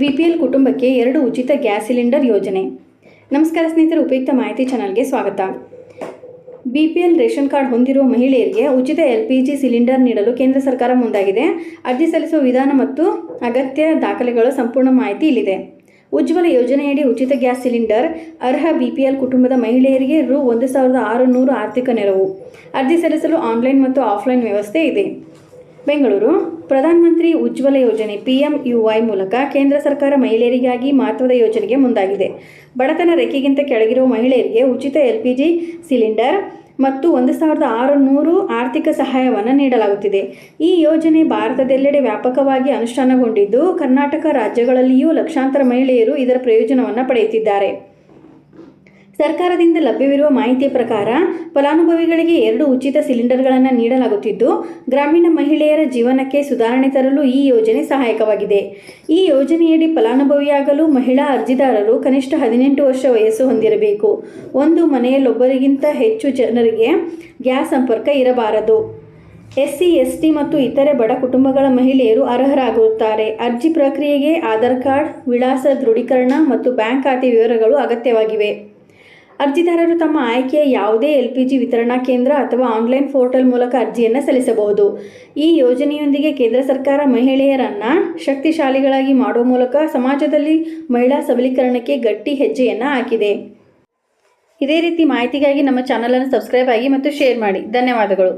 B P L ಕುಟುಂಬಕ್ಕೆ ಎರಡು ಉಚಿತ ಗ್ಯಾಸ್ ಸಿಲಿಂಡರ್ ಯೋಜನೆ. ನಮಸ್ಕಾರ ಸ್ನೇಹಿತರು, ಉಪಯುಕ್ತ ಮಾಹಿತಿ ಚಾನಲ್ಗೆ ಸ್ವಾಗತ. B P L ration card ಹೊಂದಿರುವ ಮಹಿಳೆಯರಿಗೆ ಉಚಿತ ಎಲ್ ಪಿ ಜಿ ಸಿಲಿಂಡರ್ ನೀಡಲು ಕೇಂದ್ರ ಸರ್ಕಾರ ಮುಂದಾಗಿದೆ. ಅರ್ಜಿ ಸಲ್ಲಿಸುವ ವಿಧಾನ ಮತ್ತು ಅಗತ್ಯ ದಾಖಲೆಗಳ ಸಂಪೂರ್ಣ ಮಾಹಿತಿ ಇಲ್ಲಿದೆ. ಉಜ್ವಲ ಯೋಜನೆಯಡಿ ಉಚಿತ ಗ್ಯಾಸ್ ಸಿಲಿಂಡರ್, ಅರ್ಹ ಬಿ ಪಿ ಎಲ್ ಕುಟುಂಬದ ಮಹಿಳೆಯರಿಗೆ ರು ಒಂದು ಸಾವಿರದ ಆರುನೂರು ಆರ್ಥಿಕ ನೆರವು. ಅರ್ಜಿ ಸಲ್ಲಿಸಲು ಆನ್ಲೈನ್ ಮತ್ತು ಆಫ್ಲೈನ್ ವ್ಯವಸ್ಥೆ ಇದೆ. ಬೆಂಗಳೂರು. ಪ್ರಧಾನಮಂತ್ರಿ ಉಜ್ವಲ ಯೋಜನೆ ಪಿಎಂ ಯುವೈ ಮೂಲಕ ಕೇಂದ್ರ ಸರ್ಕಾರ ಮಹಿಳೆಯರಿಗಾಗಿ ಮಹತ್ವದ ಯೋಜನೆಗೆ ಮುಂದಾಗಿದೆ. ಬಡತನ ರೇಖೆಗಿಂತ ಕೆಳಗಿರುವ ಮಹಿಳೆಯರಿಗೆ ಉಚಿತ ಎಲ್ ಸಿಲಿಂಡರ್ ಮತ್ತು ಒಂದು ಸಾವಿರದ ಆರುನೂರು ಆರ್ಥಿಕ ಸಹಾಯವನ್ನು ನೀಡಲಾಗುತ್ತಿದೆ. ಈ ಯೋಜನೆ ಭಾರತದೆಲ್ಲೆಡೆ ವ್ಯಾಪಕವಾಗಿ ಅನುಷ್ಠಾನಗೊಂಡಿದ್ದು, ಕರ್ನಾಟಕ ರಾಜ್ಯಗಳಲ್ಲಿಯೂ ಲಕ್ಷಾಂತರ ಮಹಿಳೆಯರು ಇದರ ಪ್ರಯೋಜನವನ್ನು ಪಡೆಯುತ್ತಿದ್ದಾರೆ. ಸರ್ಕಾರದಿಂದ ಲಭ್ಯವಿರುವ ಮಾಹಿತಿಯ ಪ್ರಕಾರ ಫಲಾನುಭವಿಗಳಿಗೆ ಎರಡು ಉಚಿತ ಸಿಲಿಂಡರ್ಗಳನ್ನು ನೀಡಲಾಗುತ್ತಿದ್ದು, ಗ್ರಾಮೀಣ ಮಹಿಳೆಯರ ಜೀವನಕ್ಕೆ ಸುಧಾರಣೆ ತರಲು ಈ ಯೋಜನೆ ಸಹಾಯಕವಾಗಿದೆ. ಈ ಯೋಜನೆಯಡಿ ಫಲಾನುಭವಿಯಾಗಲು ಮಹಿಳಾ ಅರ್ಜಿದಾರರು ಕನಿಷ್ಠ ಹದಿನೆಂಟು ವರ್ಷ ವಯಸ್ಸು ಹೊಂದಿರಬೇಕು. ಒಂದು ಮನೆಯಲ್ಲೊಬ್ಬರಿಗಿಂತ ಹೆಚ್ಚು ಜನರಿಗೆ ಗ್ಯಾಸ್ ಸಂಪರ್ಕ ಇರಬಾರದು. ಎಸ್ಸಿ, ಎಸ್ಟಿ ಮತ್ತು ಇತರೆ ಬಡ ಕುಟುಂಬಗಳ ಮಹಿಳೆಯರು ಅರ್ಹರಾಗುತ್ತಾರೆ. ಅರ್ಜಿ ಪ್ರಕ್ರಿಯೆಗೆ ಆಧಾರ್ ಕಾರ್ಡ್, ವಿಳಾಸ ದೃಢೀಕರಣ ಮತ್ತು ಬ್ಯಾಂಕ್ ಖಾತೆ ವಿವರಗಳು ಅಗತ್ಯವಾಗಿವೆ. ಅರ್ಜಿದಾರರು ತಮ್ಮ ಆಯ್ಕೆಯ ಯಾವುದೇ ಎಲ್ ಪಿ ಜಿ ವಿತರಣಾ ಕೇಂದ್ರ ಅಥವಾ ಆನ್ಲೈನ್ ಪೋರ್ಟಲ್ ಮೂಲಕ ಅರ್ಜಿಯನ್ನು ಸಲ್ಲಿಸಬಹುದು. ಈ ಯೋಜನೆಯೊಂದಿಗೆ ಕೇಂದ್ರ ಸರ್ಕಾರ ಮಹಿಳೆಯರನ್ನು ಶಕ್ತಿಶಾಲಿಗಳಾಗಿ ಮಾಡುವ ಮೂಲಕ ಸಮಾಜದಲ್ಲಿ ಮಹಿಳಾ ಸಬಲೀಕರಣಕ್ಕೆ ಗಟ್ಟಿ ಹೆಜ್ಜೆಯನ್ನು ಹಾಕಿದೆ. ಇದೇ ರೀತಿ ಮಾಹಿತಿಗಾಗಿ ನಮ್ಮ ಚಾನಲನ್ನು ಸಬ್ಸ್ಕ್ರೈಬ್ ಆಗಿ ಮತ್ತು ಶೇರ್ ಮಾಡಿ. ಧನ್ಯವಾದಗಳು.